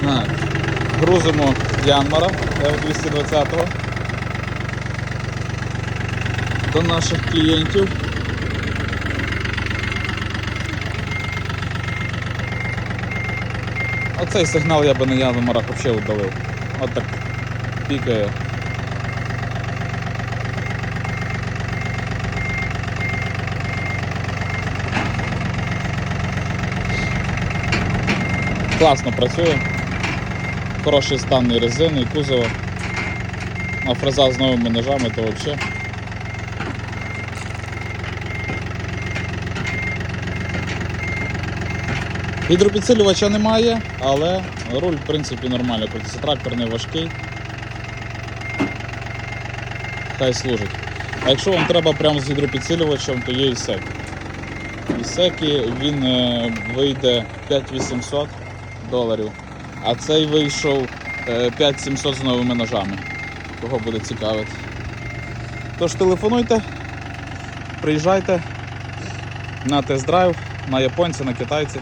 Грузимо Янмара F220 до наших клієнтів. Оцей сигнал я би на Янмарах взагалі удалив. От так пікає. Класно працює. Хороший стан і резини, і кузова. А фреза з новими ножами то взагалі. Гідропідсилювача немає, але руль в принципі нормально. Крутиться трактор не важкий. Хай служить. А якщо вам треба прямо з гідропідсилювачем, то є і сек. І секі він е, вийде 5800 доларів, а цей вийшов е, 5700 з новими ножами. Кого буде цікавити. Тож телефонуйте, приїжджайте на тест-драйв, на японця, на китайця.